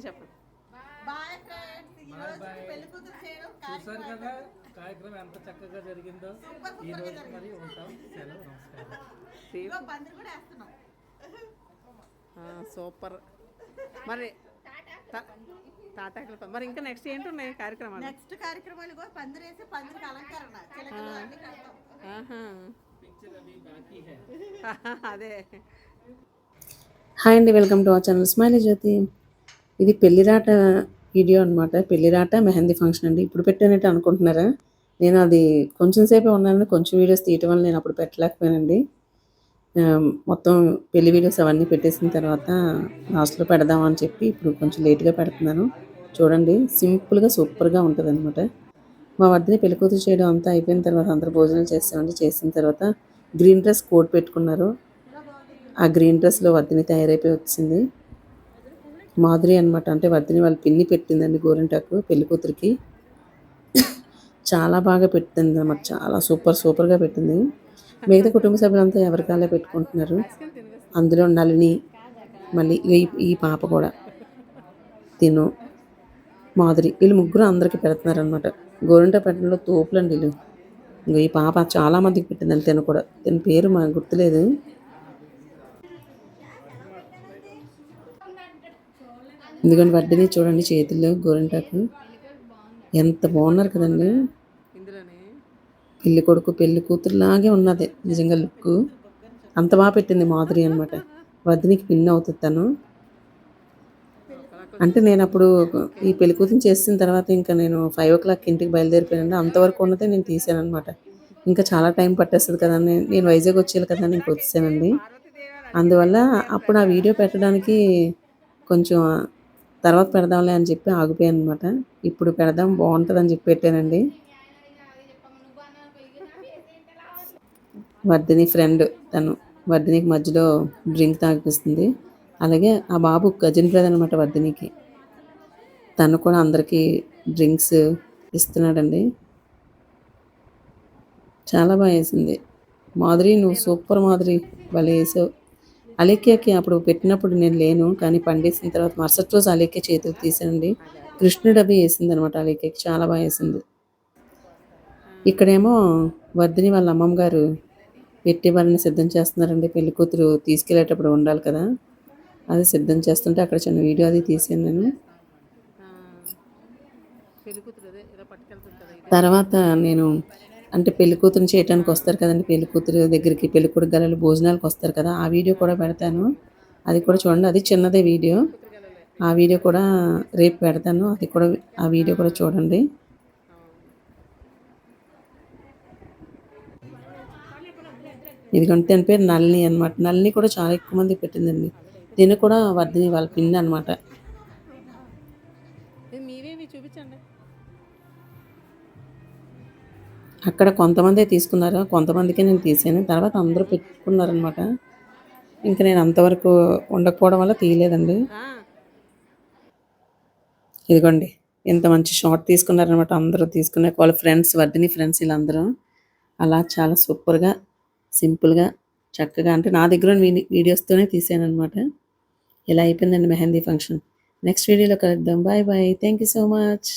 చెప్పండి. కూతురు చేయడం చూసారు కదా కార్యక్రమం ఎంత చక్కగా జరిగిందో. ఈ రోజు మరి ఉంటాం. సెలవు నమస్కారం. సూపర్. మరి తాటాకుల మరి ఇంకా నెక్స్ట్ ఏంటి ఉన్నాయి కార్యక్రమాలు? నెక్స్ట్ కార్యక్రమాలు కూడా పందిరి వేసి పందిరికి అలంకరణ. చిలకలు అన్ని కడతాం. ఆహా. పిక్చర్ అవి బాకీ హై. అదే. హాయ్ అండి welcome to our channel smiley Jyothi ఇది పెళ్ళిరాట వీడియో అనమాట పెళ్ళిరాట మెహందీ ఫంక్షన్ అండి. ఇప్పుడు పెట్టానంటే అనుకుంటున్నారా? నేను అది కొంచెం సేపే ఉన్నాను. కొంచెం వీడియోస్ తీయటం వల్ల నేను అప్పుడు పెట్టలేకపోయానండి. మొత్తం పెళ్ళి వీడియోస్ అవన్నీ పెట్టేసిన తర్వాత లాస్ట్లో పెడదామని చెప్పి ఇప్పుడు కొంచెం లేట్గా పెడుతున్నాను. చూడండి సింపుల్గా సూపర్గా ఉంటుంది అనమాట మా వద్దని పెళ్ళికూతురు చేయడం అంతా అయిపోయిన తర్వాత అందరూ భోజనం చేస్తామండి చేసిన తర్వాత గ్రీన్ డ్రెస్ కోట్ పెట్టుకున్నారు. ఆ గ్రీన్ డ్రెస్లో వద్దని తయారైపోయి వచ్చింది. మాధురి అనమాట అంటే వర్ధిని వాళ్ళ పిన్ని పెట్టిందండి గోరింటాకు పెళ్ళి కూతురికి. చాలా బాగా పెట్టింది అనమాట చాలా సూపర్ సూపర్గా పెట్టింది. మిగతా కుటుంబ సభ్యులంతా ఎవరికాలే పెట్టుకుంటున్నారు? అందులో నలిని మళ్ళీ ఈ ఈ పాప కూడా. తిను మాధురి. వీళ్ళు ముగ్గురు అందరికీ పెడుతున్నారనమాట గోరింట పెట్టడంలో తోపులండి వీళ్ళు. ఈ పాప చాలా మందికి పెట్టిందండి తిన కూడా. తిన పేరు మాకు గుర్తులేదు. ఎందుకంటే వడ్డీని చూడండి చేతుల్లో గోరింటాకు. ఎంత బాగున్నారు కదండి. పెళ్ళి కొడుకు పెళ్ళి కూతురులాగే ఉన్నది నిజంగా లుక్. అంత బాగా పెట్టింది మాధురి అనమాట వదినికి పిన్ అవుతుంది తను. అంటే నేను అప్పుడు ఈ పెళ్ళి కూతురు చేసిన తర్వాత ఇంకా నేను ఫైవ్ ఓ క్లాక్ ఇంటికి బయలుదేరిపోయాను అంతవరకు ఉన్నదే నేను తీసాను అనమాట ఇంకా చాలా టైం పట్టేస్తుంది కదా అని నేను వైజాగ్ వచ్చేయాలి కదా ఇంక వచ్చానండి అందువల్ల అప్పుడు ఆ వీడియో పెట్టడానికి కొంచెం తర్వాత పెడదాంలే అని చెప్పి ఆగిపోయాను అనమాట ఇప్పుడు పెడదాం బాగుంటుంది అని చెప్పి పెట్టానండి. వర్ధిని ఫ్రెండ్ తను వర్ధినికి మధ్యలో డ్రింక్ తాగిపిస్తుంది. అలాగే ఆ బాబు కజిన్ బ్రదర్ అనమాట వర్ధినికి. తను కూడా అందరికీ డ్రింక్స్ ఇస్తున్నాడండి. చాలా బాగా వేసింది. మాధురి నువ్వు సూపర్ మాధురి భలే వేసావు. అలేఖ్యకి అప్పుడు పెట్టినప్పుడు నేను లేను కానీ పండేసిన తర్వాత మరుసటి రోజు అలేఖ్య చేతులు తీసానండి కృష్ణుడు అవి వేసింది అనమాట అలేఖ్యకి చాలా బాగా వేసింది. ఇక్కడేమో వర్ధిని వాళ్ళ అమ్మమ్మ గారు పెట్టి వాళ్ళని సిద్ధం చేస్తున్నారండి. పెళ్ళి కూతురు తీసుకెళ్ళేటప్పుడు ఉండాలి కదా అది సిద్ధం చేస్తుంటే అక్కడ చిన్న వీడియో అది తీసాను నేను. తర్వాత నేను అంటే పెళ్ళి కూతురు చేయడానికి వస్తారు కదండి. పెళ్ళి కూతురు దగ్గరికి పెళ్ళి కొడుకు గలలు భోజనాలకు వస్తారు కదా. ఆ వీడియో కూడా పెడతాను. అది కూడా చూడండి. అది చిన్నదే వీడియో. ఆ వీడియో కూడా రేపు పెడతాను. అది కూడా ఆ వీడియో కూడా చూడండి. ఇదిగోండి అని పేరు నల్ని అనమాట నల్ని కూడా చాలా ఎక్కువ మంది పెట్టిందండి. దీన్ని కూడా వర్ధిని వాళ్ళ పిన్ని అనమాట అక్కడ కొంతమందే తీసుకున్నారు. కొంతమందికే నేను తీసాను. తర్వాత అందరూ పెట్టుకున్నారనమాట ఇంకా నేను అంతవరకు ఉండకపోవడం వల్ల తీయలేదండి. ఇదిగోండి. ఇంత మంచి షార్ట్ తీసుకున్నారనమాట అందరూ తీసుకునే వాళ్ళ ఫ్రెండ్స్ వర్ధిని ఫ్రెండ్స్ వీళ్ళందరూ. అలా చాలా సూపర్గా సింపుల్గా చక్కగా అంటే నా దగ్గర వీడియోస్తోనే తీసాను అనమాట ఇలా అయిపోయిందండి మెహందీ ఫంక్షన్. నెక్స్ట్ వీడియోలో కలుద్దాం. Bye bye. Thank you so much.